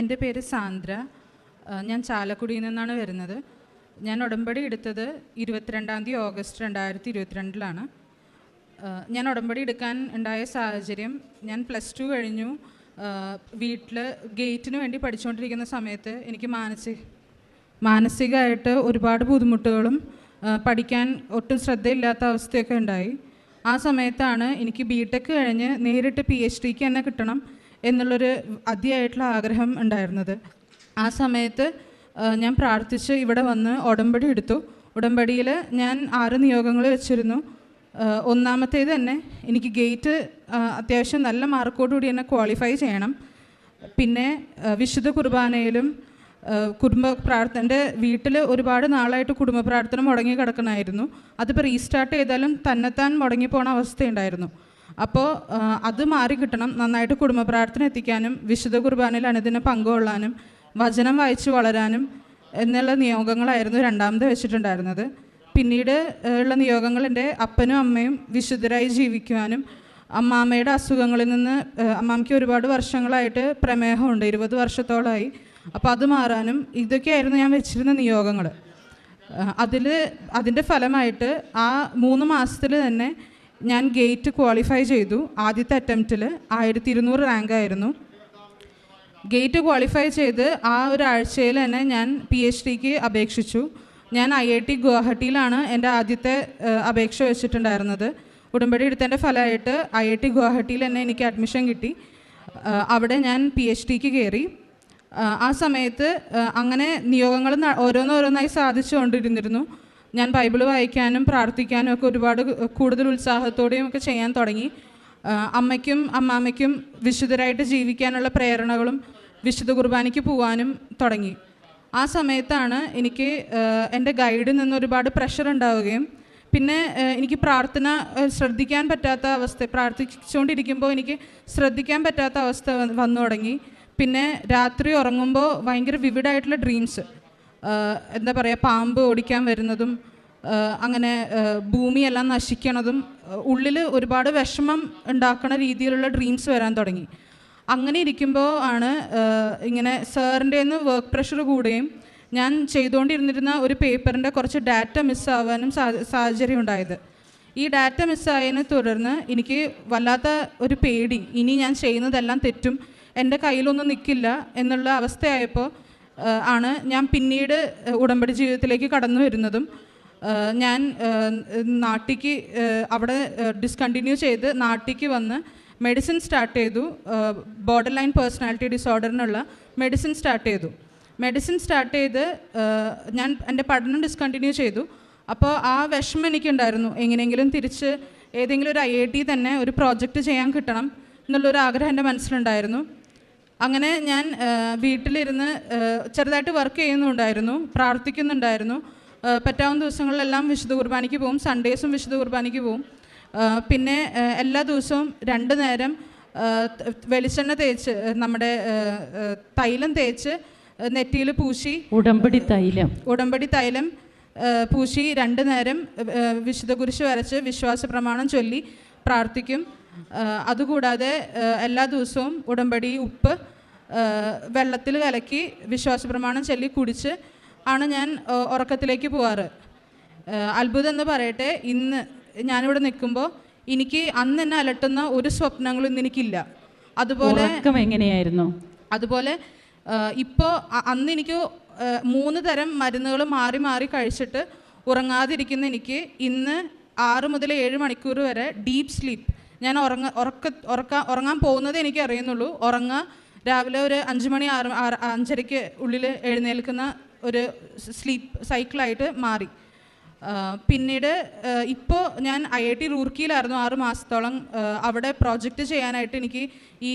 എന്റെ പേര് സാന്ദ്ര. ഞാൻ ചാലക്കുടിയിൽ നിന്നാണ് വരുന്നത്. ഞാൻ ഉടമ്പടി എടുത്തത് ഇരുപത്തിരണ്ടാം തീയതി ഓഗസ്റ്റ് രണ്ടായിരത്തി ഇരുപത്തിരണ്ടിലാണ് ഞാൻ ഉടമ്പടി എടുക്കാൻ ഉണ്ടായ സാഹചര്യം ഞാൻ പ്ലസ് ടു കഴിഞ്ഞു. വീട്ടിൽ ഗേറ്റിന് വേണ്ടി പഠിച്ചുകൊണ്ടിരിക്കുന്ന സമയത്ത് എനിക്ക് മാനസിക മാനസികമായിട്ട് ഒരുപാട് ബുദ്ധിമുട്ടുകളും പഠിക്കാൻ ഒട്ടും ശ്രദ്ധയില്ലാത്ത അവസ്ഥയൊക്കെ ഉണ്ടായി. ആ സമയത്താണ് എനിക്ക് ബി ടെക് കഴിഞ്ഞ് നേരിട്ട് പി എച്ച് ഡിക്ക് തന്നെ കിട്ടണം. എന്നുള്ളൊരു അതിയായിട്ടുള്ള ആഗ്രഹം ഉണ്ടായിരുന്നത്. ആ സമയത്ത് ഞാൻ പ്രാർത്ഥിച്ച് ഇവിടെ വന്ന് ഉടമ്പടി എടുത്തു. ഉടമ്പടിയിൽ ഞാൻ ആറ് നിയോഗങ്ങൾ വെച്ചിരുന്നു. ഒന്നാമത്തേത് തന്നെ എനിക്ക് ഗേറ്റ് അത്യാവശ്യം നല്ല മാർക്കോടുകൂടി എന്നെ ക്വാളിഫൈ ചെയ്യണം. പിന്നെ വിശുദ്ധ കുർബാനയിലും കുടുംബ പ്രാർത്ഥന എന്റെ വീട്ടിൽ ഒരുപാട് നാളായിട്ട് കുടുംബ പ്രാർത്ഥന മുടങ്ങി കിടക്കണമായിരുന്നു അതിപ്പോൾ റീസ്റ്റാർട്ട് ചെയ്താലും തന്നെത്താൻ മുടങ്ങിപ്പോണ അവസ്ഥയുണ്ടായിരുന്നു. അപ്പോൾ അത് മാറി കിട്ടണം. നന്നായിട്ട് കുടുംബ പ്രാർത്ഥന എത്തിക്കാനും വിശുദ്ധ കുർബാനയിൽ അനുദിനം പങ്കുകൊള്ളാനും വചനം വായിച്ച് വളരാനും എന്നുള്ള നിയോഗങ്ങളായിരുന്നു രണ്ടാമത് വെച്ചിട്ടുണ്ടായിരുന്നത്. പിന്നീട് ഉള്ള നിയോഗങ്ങൾ എന്റെ അപ്പനും അമ്മയും വിശുദ്ധരായി ജീവിക്കുവാനും അമ്മാമ്മയുടെ അസുഖങ്ങളിൽ നിന്ന് അമ്മാമ്മയ്ക്ക് ഒരുപാട് വർഷങ്ങളായിട്ട് പ്രമേഹമുണ്ട് ഇരുപത് വർഷത്തോളമായി അപ്പോൾ അത് മാറാനും ഇതൊക്കെയായിരുന്നു ഞാൻ വെച്ചിരുന്ന നിയോഗങ്ങൾ. അതിൽ അതിന്റെ ഫലമായിട്ട് ആ മൂന്ന് മാസത്തിൽ തന്നെ ഞാൻ ഗേറ്റ് ക്വാളിഫൈ ചെയ്തു. ആദ്യത്തെ അറ്റംപ്റ്റിൽ ആയിരത്തി ഇരുന്നൂറ് റാങ്ക് ആയിരുന്നു. ഗേറ്റ് ക്വാളിഫൈ ചെയ്ത് ആ ഒരാഴ്ചയിൽ തന്നെ ഞാൻ പി എച്ച് ഡിക്ക് അപേക്ഷിച്ചു. ഞാൻ ഐ ഐ ടി ഗുവാഹട്ടിയിലാണ് എന്റെ ആദ്യത്തെ അപേക്ഷ വെച്ചിട്ടുണ്ടായിരുന്നത്. ഉടമ്പടി എടുത്തതിന്റെ ഫലമായിട്ട് ഐ ഐ ടി ഗുവാഹട്ടിയിൽ തന്നെ എനിക്ക് അഡ്മിഷൻ കിട്ടി. അവിടെ ഞാൻ പി എച്ച് ഡിക്ക് കയറി. ആ സമയത്ത് അങ്ങനെ നിയോഗങ്ങൾ ഓരോന്നോരോന്നായി സാധിച്ചു സാധിച്ചുകൊണ്ടിരുന്നിരുന്നു. ഞാൻ ബൈബിൾ വായിക്കാനും പ്രാർത്ഥിക്കാനും ഒക്കെ ഒരുപാട് കൂടുതൽ ഉത്സാഹത്തോടെയും ഒക്കെ ചെയ്യാൻ തുടങ്ങി. അമ്മയ്ക്കും അമ്മാമ്മയ്ക്കും വിശുദ്ധരായിട്ട് ജീവിക്കാനുള്ള പ്രേരണകളും വിശുദ്ധ കുർബാനയ്ക്ക് പോകാനും തുടങ്ങി. ആ സമയത്താണ് എനിക്ക് എന്റെ ഗൈഡിൽ നിന്ന് ഒരുപാട് പ്രഷർ ഉണ്ടാവുകയും പിന്നെ എനിക്ക് പ്രാർത്ഥന ശ്രദ്ധിക്കാൻ പറ്റാത്ത അവസ്ഥ പ്രാർത്ഥിച്ചുകൊണ്ടിരിക്കുമ്പോൾ എനിക്ക് ശ്രദ്ധിക്കാൻ പറ്റാത്ത അവസ്ഥ വന്നു തുടങ്ങി. പിന്നെ രാത്രി ഉറങ്ങുമ്പോൾ ഭയങ്കര വിവിഡായിട്ടുള്ള ഡ്രീംസ് എന്താ പറയുക പാമ്പ് ഓടിക്കാൻ വരുന്നതും അങ്ങനെ ഭൂമിയെല്ലാം നശിക്കണതും ഉള്ളിൽ ഒരുപാട് വിഷമം ഉണ്ടാക്കുന്ന രീതിയിലുള്ള ഡ്രീംസ് വരാൻ തുടങ്ങി. അങ്ങനെ ഇരിക്കുമ്പോൾ ആണ് ഇങ്ങനെ സാറിന്റെ നിന്ന് വർക്ക് പ്രഷർ കൂടുകയും ഞാൻ ചെയ്തുകൊണ്ടിരുന്നിരുന്ന ഒരു പേപ്പറിന്റെ കുറച്ച് ഡാറ്റ മിസ്സാവാനും സാഹചര്യം ഉണ്ടായത്. ഈ ഡാറ്റ മിസ്സായതിനെ തുടർന്ന് എനിക്ക് വല്ലാത്ത ഒരു പേടി. ഇനി ഞാൻ ചെയ്യുന്നതെല്ലാം തെറ്റും എന്റെ കയ്യിലൊന്നും നിൽക്കില്ല എന്നുള്ള അവസ്ഥയായപ്പോൾ ആണ് ഞാൻ പിന്നീട് ഉടമ്പടി ജീവിതത്തിലേക്ക് കടന്നു വരുന്നതും ഞാൻ നാട്ടിക്ക് അവിടെ ഡിസ്കണ്ടിന്യൂ ചെയ്ത് നാട്ടിക്ക് വന്ന് മെഡിസിൻ സ്റ്റാർട്ട് ചെയ്തു. ബോർഡർ ലൈൻ പേഴ്സണാലിറ്റി ഡിസോർഡറിനുള്ള മെഡിസിൻ സ്റ്റാർട്ട് ചെയ്തു. മെഡിസിൻ സ്റ്റാർട്ട് ചെയ്ത് ഞാൻ എന്റെ പഠനം ഡിസ്കണ്ടിന്യൂ ചെയ്തു. അപ്പോൾ ആ വിഷമം എനിക്കുണ്ടായിരുന്നു. എങ്ങനെയെങ്കിലും തിരിച്ച് ഏതെങ്കിലും ഒരു ഐ ഐ ടി തന്നെ ഒരു പ്രോജക്റ്റ് ചെയ്യാൻ കിട്ടണം എന്നുള്ളൊരു ആഗ്രഹം എന്റെ മനസ്സിലുണ്ടായിരുന്നു. അങ്ങനെ ഞാൻ വീട്ടിലിരുന്ന് ചെറുതായിട്ട് വർക്ക് ചെയ്യുന്നുണ്ടായിരുന്നു പ്രാർത്ഥിക്കുന്നുണ്ടായിരുന്നു. പറ്റാവുന്ന ദിവസങ്ങളിലെല്ലാം വിശുദ്ധ കുർബാനയ്ക്ക് പോകും സൺഡേസും വിശുദ്ധ കുർബാനയ്ക്ക് പോകും പിന്നെ എല്ലാ ദിവസവും രണ്ട് നേരം വെളിച്ചെണ്ണ തേച്ച് നമ്മുടെ തൈലം തേച്ച് നെറ്റിയിൽ പൂശി ഉടമ്പടി തൈലം. ഉടമ്പടി തൈലം പൂശി രണ്ട് നേരം വിശുദ്ധ കുരിശ് വരച്ച് വിശ്വാസ പ്രമാണം ചൊല്ലി പ്രാർത്ഥിക്കും. അതുകൂടാതെ എല്ലാ ദിവസവും ഉടമ്പടി ഉപ്പ് വെള്ളത്തിൽ കലക്കി വിശ്വാസ പ്രമാണം ചൊല്ലി കുടിച്ച് ആണ് ഞാൻ ഉറക്കത്തിലേക്ക് പോവാറ്. അത്ഭുതം എന്ന് പറയട്ടെ ഇന്ന് ഞാനിവിടെ നിൽക്കുമ്പോൾ എനിക്ക് അന്ന് എന്നെ അലട്ടുന്ന ഒരു സ്വപ്നങ്ങളും ഇന്ന് എനിക്കില്ല. അതുപോലെ ഉറക്കം എങ്ങനെയായിരുന്നു? അതുപോലെ ഇപ്പോൾ അന്ന് എനിക്ക് മൂന്ന് തരം മരുന്നുകൾ മാറി മാറി കഴിച്ചിട്ട് ഉറങ്ങാതിരിക്കുന്ന എനിക്ക് ഇന്ന് ആറ് മുതൽ ഏഴ് മണിക്കൂർ വരെ ഡീപ്പ് സ്ലീപ്പ്. ഞാൻ ഉറങ്ങ ഉറക്ക ഉറക്കാൻ ഉറങ്ങാൻ പോകുന്നത് എനിക്ക് അറിയുന്നുള്ളൂ ഉറങ്ങുക രാവിലെ ഒരു അഞ്ച് മണി ആറ് ആറ് അഞ്ചരയ്ക്ക് ഉള്ളിൽ എഴുന്നേൽക്കുന്ന ഒരു സ്ലീപ്പ് സൈക്കിളായിട്ട് മാറി. പിന്നീട് ഇപ്പോൾ ഞാൻ ഐ ഐ ടി റൂർക്കിയിലായിരുന്നു ആറ് മാസത്തോളം. അവിടെ പ്രോജക്റ്റ് ചെയ്യാനായിട്ട് എനിക്ക് ഈ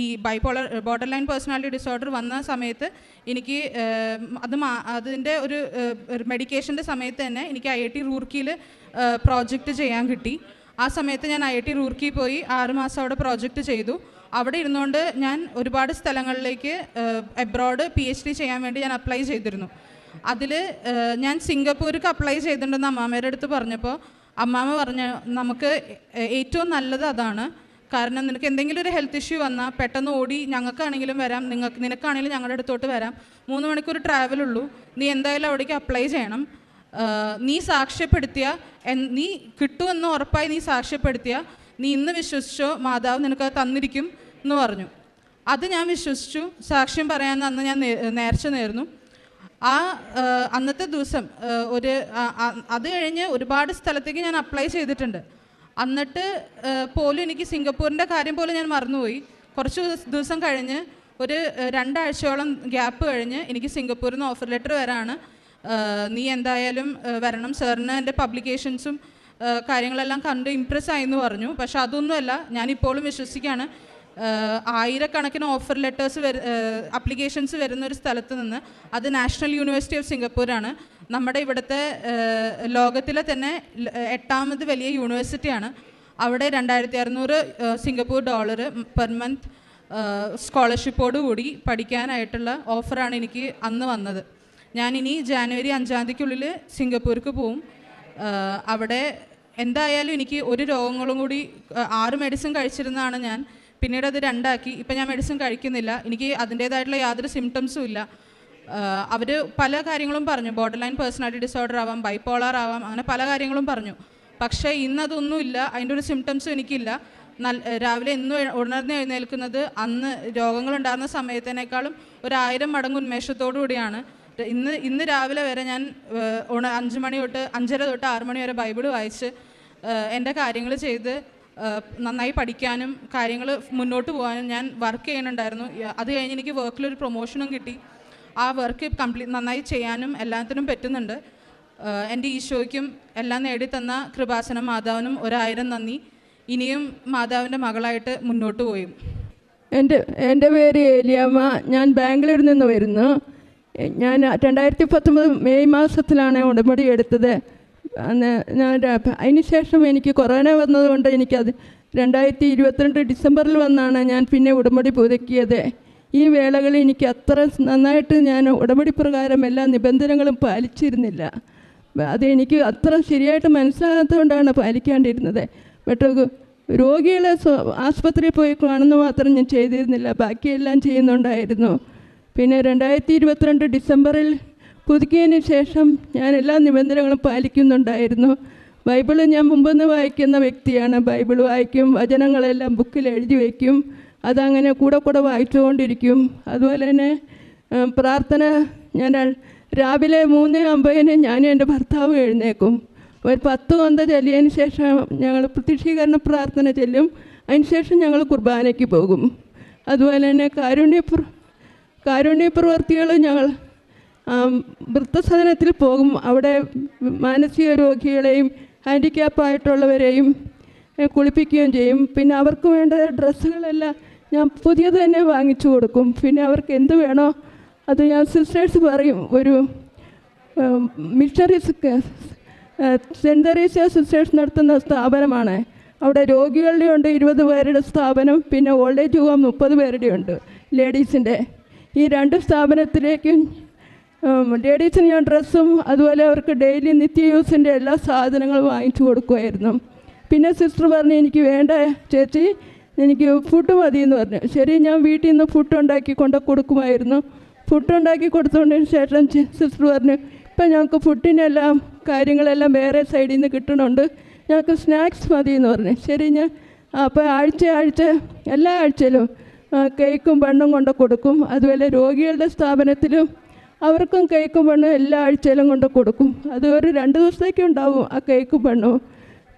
ഈ bipolar border line personality disorder വന്ന സമയത്ത് എനിക്ക് അത് മാ അതിന്റെ ഒരു മെഡിക്കേഷന്റെ സമയത്ത് തന്നെ എനിക്ക് ഐ ഐ ടി റൂർക്കിയിൽ പ്രോജക്റ്റ് ചെയ്യാൻ കിട്ടി. ആ സമയത്ത് ഞാൻ ഐ ടി റൂർക്കി പോയി ആറുമാസം അവിടെ പ്രോജക്റ്റ് ചെയ്തു. അവിടെ ഇരുന്നുകൊണ്ട് ഞാൻ ഒരുപാട് സ്ഥലങ്ങളിലേക്ക് എബ്രോഡ് പി എച്ച് ഡി ചെയ്യാൻ വേണ്ടി ഞാൻ അപ്ലൈ ചെയ്തിരുന്നു. അതിൽ ഞാൻ സിംഗപ്പൂർക്ക് അപ്ലൈ ചെയ്തിട്ടുണ്ടെന്ന് അമ്മാമ്മയുടെ അടുത്ത് പറഞ്ഞപ്പോൾ അമ്മാമ്മ പറഞ്ഞു നമുക്ക് ഏറ്റവും നല്ലത് അതാണ്. കാരണം നിനക്ക് എന്തെങ്കിലും ഒരു ഹെൽത്ത് ഇഷ്യൂ വന്നാൽ പെട്ടെന്ന് ഓടി ഞങ്ങൾക്കാണെങ്കിലും വരാം. നിങ്ങൾക്ക് നിനക്കാണെങ്കിലും ഞങ്ങളുടെ അടുത്തോട്ട് വരാം. മൂന്ന് മണിക്കൂർ ട്രാവൽ ഉള്ളൂ. നീ എന്തായാലും അവിടേക്ക് അപ്ലൈ ചെയ്യണം. നീ സാക്ഷ്യപ്പെടുത്തിയ നീ കിട്ടുമെന്ന് ഉറപ്പായി നീ സാക്ഷ്യപ്പെടുത്തിയ നീ ഇന്ന് വിശ്വസിച്ചോ മാതാവ് നിനക്ക് തന്നിരിക്കും എന്ന് പറഞ്ഞു. അത് ഞാൻ വിശ്വസിച്ചു. സാക്ഷ്യം പറയാമെന്ന് അന്ന് ഞാൻ നേർച്ച നേർന്നു. ആ അന്നത്തെ ദിവസം ഒരു അത് കഴിഞ്ഞ് ഒരുപാട് സ്ഥലത്തേക്ക് ഞാൻ അപ്ലൈ ചെയ്തിട്ടുണ്ട്. എന്നിട്ട് പോലും എനിക്ക് സിംഗപ്പൂരിന്റെ കാര്യം പോലും ഞാൻ മറന്നുപോയി. കുറച്ച് ദിവസ- കഴിഞ്ഞ് ഒരു രണ്ടാഴ്ചയോളം ഗ്യാപ്പ് കഴിഞ്ഞ് എനിക്ക് സിംഗപ്പൂരിൽ നിന്ന് ഓഫർ ലെറ്റർ വരാണ്. നീ എന്തായാലും വരണം. സാറിന് എന്റെ പബ്ലിക്കേഷൻസും കാര്യങ്ങളെല്ലാം കണ്ട് ഇമ്പ്രസ് ആയെന്ന് പറഞ്ഞു. പക്ഷെ അതൊന്നുമല്ല ഞാനിപ്പോഴും വിശ്വസിക്കുകയാണ്. ആയിരക്കണക്കിന് ഓഫർ ലെറ്റേഴ്സ് വര അപ്ലിക്കേഷൻസ് വരുന്ന ഒരു സ്ഥലത്ത് നിന്ന് അത് നാഷണൽ യൂണിവേഴ്സിറ്റി ഓഫ് സിംഗപ്പൂരാണ് നമ്മുടെ ഇവിടുത്തെ ലോകത്തിലെ തന്നെ എട്ടാമത് വലിയ യൂണിവേഴ്സിറ്റിയാണ് അവിടെ രണ്ടായിരത്തി അറുന്നൂറ് സിംഗപ്പൂർ ഡോളർ പെർ മന്ത് സ്കോളർഷിപ്പോടുകൂടി പഠിക്കാനായിട്ടുള്ള ഓഫറാണ് എനിക്ക് അന്ന് വന്നത്. ഞാനിനി ജാനുവരി അഞ്ചാം തീയതിക്കുള്ളിൽ സിംഗപ്പൂർക്ക് പോവും. അവിടെ എന്തായാലും എനിക്ക് ഒരു രോഗങ്ങളും കൂടി ആറ് മെഡിസിൻ കഴിച്ചിരുന്നതാണ് ഞാൻ. പിന്നീട് അത് രണ്ടാക്കി. ഇപ്പം ഞാൻ മെഡിസിൻ കഴിക്കുന്നില്ല. എനിക്ക് അതിന്റേതായിട്ടുള്ള യാതൊരു സിംറ്റംസും ഇല്ല. അവർ പല കാര്യങ്ങളും പറഞ്ഞു. ബോർഡർ ലൈൻ പേഴ്സണാലിറ്റി ഡിസോർഡർ ആവാം ബൈപ്പോളാർ ആവാം അങ്ങനെ പല കാര്യങ്ങളും പറഞ്ഞു. പക്ഷേ ഇന്നതൊന്നുമില്ല അതിന്റെ ഒരു സിംറ്റംസും എനിക്കില്ല. നല്ല രാവിലെ എന്നും ഉണർന്ന് എഴുന്നേൽക്കുന്നത് അന്ന് രോഗങ്ങളുണ്ടാകുന്ന സമയത്തിനേക്കാളും ഒരായിരം മടങ്ങ് ഉന്മേഷത്തോടു കൂടിയാണ്. ഇന്ന് ഇന്ന് രാവിലെ വരെ ഞാൻ ഉണ അഞ്ച് മണി തൊട്ട് അഞ്ചര തൊട്ട് ആറ് മണി വരെ ബൈബിൾ വായിച്ച് എന്റെ കാര്യങ്ങൾ ചെയ്ത് നന്നായി പഠിക്കാനും കാര്യങ്ങൾ മുന്നോട്ട് പോകാനും ഞാൻ വർക്ക് ചെയ്യുന്നുണ്ടായിരുന്നു. അത് കഴിഞ്ഞ് എനിക്ക് വർക്കിലൊരു പ്രൊമോഷനും കിട്ടി. ആ വർക്ക് കംപ്ലീറ്റ് നന്നായി ചെയ്യാനും എല്ലാത്തിനും പറ്റുന്നുണ്ട്. എന്റെ ഈശോയ്ക്കും എല്ലാം നേടിത്തന്ന കൃപാസന മാതാവിനും ഒരായിരം നന്ദി. ഇനിയും മാതാവിന്റെ മകളായിട്ട് മുന്നോട്ട് പോയും. എന്റെ എന്റെ പേര് ഏലിയാമ്മ. ഞാൻ ബാംഗ്ലൂരിൽ നിന്ന് വരുന്നു. ഞാൻ രണ്ടായിരത്തി പത്തൊമ്പത് മെയ് മാസത്തിലാണ് ഉടമ്പടി എടുത്തത്. അന്ന് ഞാൻ അതിനുശേഷം അതിന് ശേഷം എനിക്ക് കൊറോണ വന്നതുകൊണ്ട് എനിക്കത് രണ്ടായിരത്തി ഇരുപത്തിരണ്ട് ഡിസംബറിൽ വന്നാണ് ഞാൻ പിന്നെ ഉടമ്പടി പുതുക്കിയത്. ഈ വേളകളിൽ എനിക്ക് അത്ര നന്നായിട്ട് ഞാൻ ഉടമ്പടി പ്രകാരം എല്ലാ നിബന്ധനകളും പാലിച്ചിരുന്നില്ല. അതെനിക്ക് അത്ര ശരിയായിട്ട് മനസ്സിലാകാത്തതുകൊണ്ടാണ് പാലിക്കാണ്ടിരുന്നത്. ബട്ട് രോഗികളെ ആസ്പത്രിയിൽ പോയി കാണുന്ന മാത്രം ഞാൻ ചെയ്തിരുന്നില്ല. ബാക്കിയെല്ലാം ചെയ്യുന്നുണ്ടായിരുന്നു. പിന്നെ രണ്ടായിരത്തി ഇരുപത്തിരണ്ട് ഡിസംബറിൽ പുതുക്കിയതിന് ശേഷം ഞാൻ എല്ലാ നിബന്ധനകളും പാലിക്കുന്നുണ്ടായിരുന്നു. ബൈബിൾ ഞാൻ മുമ്പെന്ന് വായിക്കുന്ന വ്യക്തിയാണ്. ബൈബിൾ വായിക്കും വചനങ്ങളെല്ലാം ബുക്കിൽ എഴുതി വയ്ക്കും അതങ്ങനെ കൂടെ കൂടെ വായിച്ചുകൊണ്ടിരിക്കും. അതുപോലെ തന്നെ പ്രാർത്ഥന ഞാൻ രാവിലെ മൂന്ന് അമ്പതിന് ഞാനും എന്റെ ഭർത്താവ് എഴുന്നേക്കും. ഒരു പത്ത് കൊന്ത ചെല്ലിയതിന് ശേഷം ഞങ്ങൾ പ്രത്യക്ഷീകരണ പ്രാർത്ഥന ചെല്ലും. അതിന് ശേഷം ഞങ്ങൾ കുർബാനയ്ക്ക് പോകും. അതുപോലെ തന്നെ കാരുണ്യ കാരുണ്യ പ്രവർത്തികൾ ഞങ്ങൾ വൃത്തസദനത്തിൽ പോകും. അവിടെ മാനസിക രോഗികളെയും ഹാൻഡിക്യാപ്പായിട്ടുള്ളവരെയും കുളിപ്പിക്കുകയും ചെയ്യും. പിന്നെ അവർക്ക് വേണ്ട ഡ്രസ്സുകളെല്ലാം ഞാൻ പുതിയത് തന്നെ വാങ്ങിച്ചു കൊടുക്കും. പിന്നെ അവർക്ക് എന്ത് വേണോ അത് ഞാൻ സിസ്റ്റേഴ്സ് പറയും. ഒരു മിഷണറീസ് സെന്റ് തെരേസ്യ സിസ്റ്റേഴ്സ് നടത്തുന്ന സ്ഥാപനമാണ്. അവിടെ രോഗികളുടെ ഉണ്ട് ഇരുപത് പേരുടെ സ്ഥാപനം പിന്നെ ഓൾഡ് ഏജ് ഹോം മുപ്പത് പേരുടെ ഉണ്ട് ലേഡീസിന്റെ. ഈ രണ്ട് സ്ഥാപനത്തിലേക്കും ലേഡീസിന് ഞാൻ ഡ്രസ്സും അതുപോലെ അവർക്ക് ഡെയിലി നിത്യ യൂസിന്റെ എല്ലാ സാധനങ്ങളും വാങ്ങിച്ചു കൊടുക്കുമായിരുന്നു. പിന്നെ സിസ്റ്റർ പറഞ്ഞു എനിക്ക് വേണ്ട ചേച്ചി എനിക്ക് ഫുഡ് മതി എന്ന് പറഞ്ഞു. ശരി ഞാൻ വീട്ടിൽ നിന്ന് ഫുഡ് ഉണ്ടാക്കി കൊണ്ട് കൊടുക്കുമായിരുന്നു. ഫുഡ് ഉണ്ടാക്കി കൊടുത്തതിന് ശേഷം സിസ്റ്റർ പറഞ്ഞു ഇപ്പം ഞങ്ങൾക്ക് ഫുഡിനെല്ലാം കാര്യങ്ങളെല്ലാം വേറെ സൈഡിൽ നിന്ന് കിട്ടണുണ്ട്. ഞങ്ങൾക്ക് സ്നാക്സ് മതി എന്ന് പറഞ്ഞു. ശരി ഞാൻ അപ്പോൾ ആഴ്ച ആഴ്ച എല്ലാ ആഴ്ചയിലും കേക്കും പെണ്ണും കൊണ്ട് കൊടുക്കും. അതുപോലെ രോഗികളുടെ സ്ഥാപനത്തിലും അവർക്കും കേക്കും പെണ്ണും എല്ലാ ആഴ്ചയിലും കൊണ്ട് കൊടുക്കും. അത് ഒരു രണ്ട് ദിവസത്തേക്ക് ഉണ്ടാവും ആ കേക്കും പെണ്ണും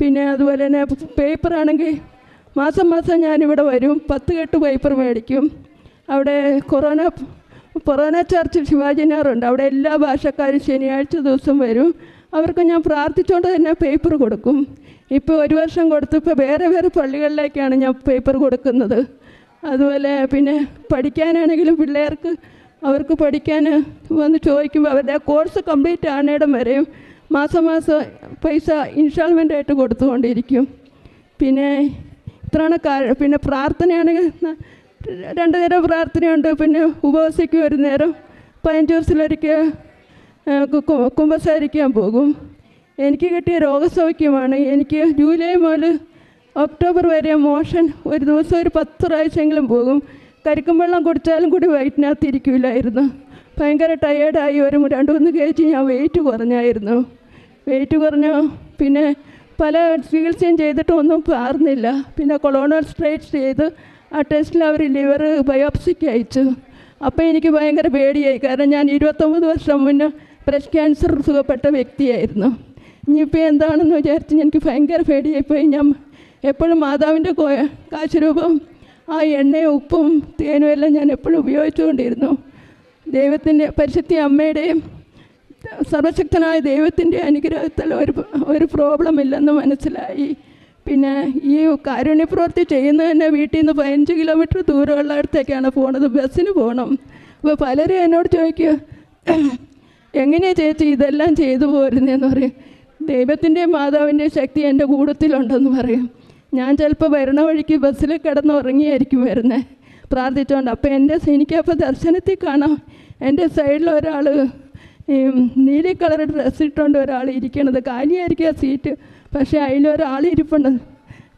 പിന്നെ അതുപോലെ തന്നെ പേപ്പറാണെങ്കിൽ മാസം മാസം ഞാനിവിടെ വരും. പത്ത് കെട്ട് പേപ്പർ മേടിക്കും. അവിടെ കൊറോണ കൊറോണ ചർച്ച് ശിവാജിനാറുണ്ട്. അവിടെ എല്ലാ ഭാഷക്കാരും ശനിയാഴ്ച ദിവസം വരും. അവർക്ക് ഞാൻ പ്രാർത്ഥിച്ചുകൊണ്ട് തന്നെ പേപ്പർ കൊടുക്കും. ഇപ്പോൾ ഒരു വർഷം കൊടുത്തു ഇപ്പോൾ വേറെ വേറെ പള്ളികളിലേക്കാണ് ഞാൻ പേപ്പർ കൊടുക്കുന്നത്. അതുപോലെ പിന്നെ പഠിക്കാനാണെങ്കിലും പിള്ളേർക്ക് അവർക്ക് പഠിക്കാൻ വന്ന് ചോദിക്കുമ്പോൾ അവരുടെ കോഴ്സ് കംപ്ലീറ്റ് ആണേടം വരെയും മാസം മാസം പൈസ ഇൻസ്റ്റാൾമെന്റ് ആയിട്ട് കൊടുത്തുകൊണ്ടിരിക്കും. പിന്നെ ഇത്രയാണ് കാ- പിന്നെ പ്രാർത്ഥനയാണെങ്കിൽ രണ്ട് നേരം പ്രാർത്ഥനയുണ്ട്. പിന്നെ ഉപവസിക്കും ഒരു നേരം പതിനഞ്ച് ദിവസത്തിലൊരിക്കൽ കുമ്പസാരിക്കാൻ പോകും. എനിക്ക് കിട്ടിയ രോഗസൗഖ്യമാണ്. എനിക്ക് ജൂലൈ മുതൽ ഒക്ടോബർ വരെ മോഷൻ ഒരു ദിവസം ഒരു പത്ത് പ്രാവശ്യമെങ്കിലും പോകും. കരിക്കും വെള്ളം കുടിച്ചാലും കൂടി വയറ്റിനകത്ത് ഇരിക്കില്ലായിരുന്നു ഭയങ്കര ടയേർഡായി ഒരു രണ്ട് മൂന്ന് കെ ജി ഞാൻ വെയിറ്റ് കുറഞ്ഞായിരുന്നു. വെയിറ്റ് കുറഞ്ഞു. പിന്നെ പല ചികിത്സയും ചെയ്തിട്ടും ഒന്നും പാർന്നില്ല. പിന്നെ കൊളോണൽ സ്ട്രേറ്റ് ചെയ്ത് ആ ടെസ്റ്റിൽ അവർ ലിവർ ബയോപ്സിക്ക് അയച്ചു. അപ്പോൾ എനിക്ക് ഭയങ്കര പേടിയായി. കാരണം ഞാൻ ഇരുപത്തൊമ്പത് വർഷം മുന്നേ ബ്രസ്റ്റ് ക്യാൻസർ സുഖപ്പെട്ട വ്യക്തിയായിരുന്നു. ഇനിയിപ്പോൾ എന്താണെന്ന് വിചാരിച്ച് എനിക്ക് ഭയങ്കര പേടിയായിപ്പോയി. ഞാൻ എപ്പോഴും മാതാവിന്റെ കാശുരൂപം ആ എണ്ണയും ഉപ്പും തേനും എല്ലാം ഞാൻ എപ്പോഴും ഉപയോഗിച്ചുകൊണ്ടിരുന്നു. ദൈവത്തിന്റെ പരിശുദ്ധ അമ്മയുടെയും സർവശക്തനായ ദൈവത്തിന്റെ അനുഗ്രഹത്തിൽ ഒരു ഒരു പ്രോബ്ലം ഇല്ലെന്ന് മനസ്സിലായി. പിന്നെ ഈ കാരുണ്യപ്രവൃത്തി ചെയ്യുന്ന തന്നെ വീട്ടിൽ നിന്ന് പതിനഞ്ച് കിലോമീറ്റർ ദൂരമുള്ള അടുത്തേക്കാണ് പോകുന്നത് ബസ്സിന് പോകണം അപ്പോൾ പലരും എന്നോട് ചോദിക്കുക എങ്ങനെയാണ് ചേച്ചി ഇതെല്ലാം ചെയ്തു പോരുന്നതെന്ന് പറയും. ദൈവത്തിന്റെ മാതാവിന്റെ ശക്തി എന്റെ കൂടത്തിലുണ്ടെന്ന് പറയും. ഞാൻ ചിലപ്പോൾ വരണ വഴിക്ക് ബസ്സിൽ കിടന്ന് ഉറങ്ങിയായിരിക്കും വരുന്നത് പ്രാർത്ഥിച്ചുകൊണ്ട് അപ്പോൾ എന്റെ എനിക്കപ്പോൾ ദർശനത്തിൽ കാണാം. എന്റെ സൈഡിൽ ഒരാൾ ഈ നീല കളർ ഡ്രസ്സ് ഇട്ടുകൊണ്ട് ഒരാൾ ഇരിക്കണത്. കാലിയായിരിക്കും ആ സീറ്റ്. പക്ഷേ അതിലൊരാൾ ഇരിപ്പുണ്ട്.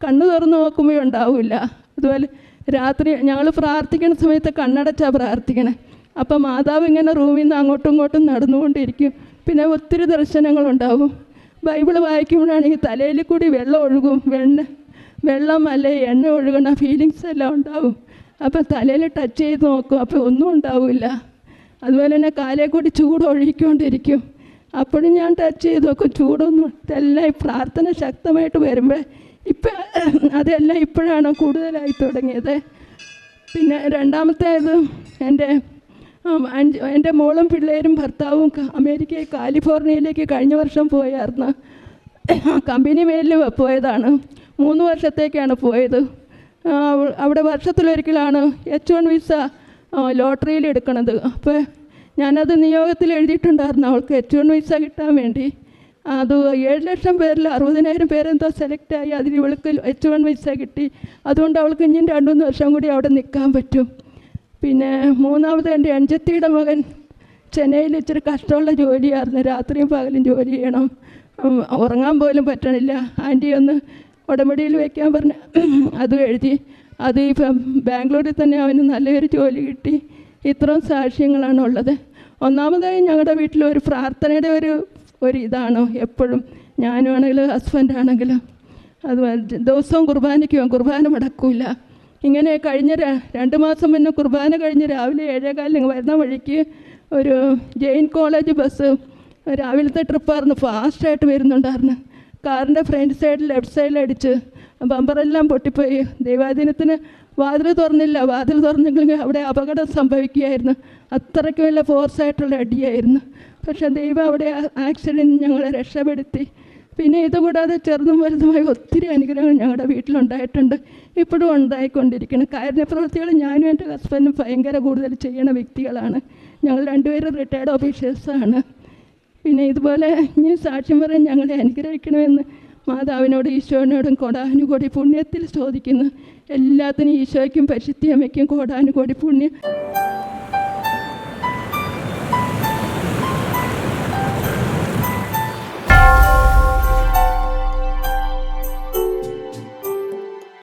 കണ്ണു തുറന്ന് നോക്കുമ്പോൾ ഉണ്ടാവില്ല അതുപോലെ രാത്രി ഞങ്ങൾ പ്രാർത്ഥിക്കുന്ന സമയത്ത് കണ്ണടച്ചാണ് പ്രാർത്ഥിക്കണേ. അപ്പം മാതാവ് ഇങ്ങനെ റൂമിൽ നിന്ന് അങ്ങോട്ടും ഇങ്ങോട്ടും നടന്നുകൊണ്ടിരിക്കും. പിന്നെ ഒത്തിരി ദർശനങ്ങളുണ്ടാവും. ബൈബിൾ വായിക്കുമ്പോഴാണെങ്കിൽ തലയിൽ കൂടി വെള്ളം ഒഴുകും. വെണ്ണ വെള്ളം അല്ലെ എണ്ണ ഒഴുകണ ഫീലിങ്സ് എല്ലാം ഉണ്ടാവും. അപ്പം തലയിൽ ടച്ച് ചെയ്ത് നോക്കും അപ്പോൾ ഒന്നും ഉണ്ടാവില്ല. അതുപോലെ തന്നെ കാലേ കൂടി ചൂട് ഒഴുകിക്കൊണ്ടിരിക്കും. അപ്പോഴും ഞാൻ ടച്ച് ചെയ്ത് നോക്കും ചൂടൊന്നും ഇതെല്ലാം ഈ പ്രാർത്ഥന ശക്തമായിട്ട് വരുമ്പോൾ ഇപ്പം അതെല്ലാം ഇപ്പോഴാണ് കൂടുതലായി തുടങ്ങിയത്. പിന്നെ രണ്ടാമത്തേത് എന്റെ അഞ്ച് എന്റെ മോളും പിള്ളേരും ഭർത്താവും അമേരിക്കയിൽ കാലിഫോർണിയയിലേക്ക് കഴിഞ്ഞ വർഷം പോയായിരുന്നു. കമ്പനി മേലിൽ പോയതാണ്. മൂന്ന് വർഷത്തേക്കാണ് പോയത്. അവിടെ വർഷത്തിലൊരിക്കലാണ് എച്ച് വൺ വിസ ലോട്ടറിയിൽ എടുക്കുന്നത് അപ്പോൾ ഞാനത് നിയോഗത്തിൽ എഴുതിയിട്ടുണ്ടായിരുന്നു അവൾക്ക് എച്ച് വൺ വിസ കിട്ടാൻ വേണ്ടി. അത് ഏഴ് ലക്ഷം പേരിൽ അറുപതിനായിരം പേരെന്തോ സെലക്റ്റായി അതിൽ ഇവൾക്ക് എച്ച് വൺ വിസ കിട്ടി. അതുകൊണ്ട് അവൾക്ക് ഇനിയും രണ്ടു മൂന്ന് വർഷം കൂടി അവിടെ നിൽക്കാൻ പറ്റും. പിന്നെ മൂന്നാമത് എന്റെ അഞ്ചത്തിയുടെ മകൻ ചെന്നൈയിൽ ഇച്ചിരി കഷ്ടമുള്ള ജോലിയായിരുന്നു. രാത്രിയും പകലും ജോലി ചെയ്യണം. ഉറങ്ങാൻ പോലും പറ്റണില്ല. ആന്റി ഒന്ന് ഉടമ്പടിയിൽ വയ്ക്കാൻ പറഞ്ഞ അതും എഴുതി. അത് ഇപ്പം ബാംഗ്ലൂരിൽ തന്നെ അവന് നല്ലൊരു ജോലി കിട്ടി. ഇത്രയും സാക്ഷ്യങ്ങളാണ് ഉള്ളത് ഒന്നാമതായി ഞങ്ങളുടെ വീട്ടിൽ ഒരു പ്രാർത്ഥനയുടെ ഒരു ഒരു ഇതാണ് എപ്പോഴും. ഞാനാണെങ്കിലും ഹസ്ബൻഡാണെങ്കിലും. അത് ദിവസവും കുർബാനയ്ക്ക് കുർബാന മുടക്കില്ല ഇങ്ങനെ കഴിഞ്ഞ രണ്ട് മാസം മുന്നേ കുർബാന കഴിഞ്ഞ് രാവിലെ ഏഴേകാലിന് വരുന്ന വഴിക്ക് ഒരു ജെയിൻ കോളേജ് ബസ് രാവിലത്തെ ട്രിപ്പായിരുന്നു. ഫാസ്റ്റായിട്ട് വരുന്നുണ്ടായിരുന്നു. കാറിന്റെ ഫ്രണ്ട് സൈഡ് ലെഫ്റ്റ് സൈഡിൽ അടിച്ച് ബമ്പറെല്ലാം പൊട്ടിപ്പോയി. ദൈവാധീനത്തിന് വാതിൽ തുറന്നില്ല. വാതിൽ തുറന്നെങ്കിൽ അവിടെ അപകടം സംഭവിക്കുകയായിരുന്നു. അത്രയ്ക്ക് വലിയ ഫോഴ്സായിട്ടുള്ള അടിയായിരുന്നു. പക്ഷേ ദൈവം അവിടെ ആക്സിഡന്റ് ഞങ്ങളെ രക്ഷപ്പെടുത്തി. പിന്നെ ഇതുകൂടാതെ ചെറുതും വലുതുമായ ഒത്തിരി അനുഗ്രഹങ്ങൾ ഞങ്ങളുടെ വീട്ടിലുണ്ടായിട്ടുണ്ട്. ഇപ്പോഴും ഉണ്ടായിക്കൊണ്ടിരിക്കുന്നു. കാരുണ്യപ്രവൃത്തികൾ ഞാനും എന്റെ ഹസ്ബൻഡും ഭയങ്കര കൂടുതൽ ചെയ്യുന്ന വ്യക്തികളാണ്. ഞങ്ങൾ രണ്ടുപേരും റിട്ടയർഡ് ഓഫീസേഴ്സാണ് പിന്നെ ഇതുപോലെ ഇനി സാക്ഷ്യം പറയാൻ ഞങ്ങളെ അനുഗ്രഹിക്കണമെന്ന് മാതാവിനോട് ഈശോനോടും കോടാനുകോടി പുണ്യത്തിൽ ചോദിക്കുന്നു. എല്ലാത്തിനും ഈശോയ്ക്കും പരിശുദ്ധി അമ്മയ്ക്കും കോടാനുകോടി പുണ്യം.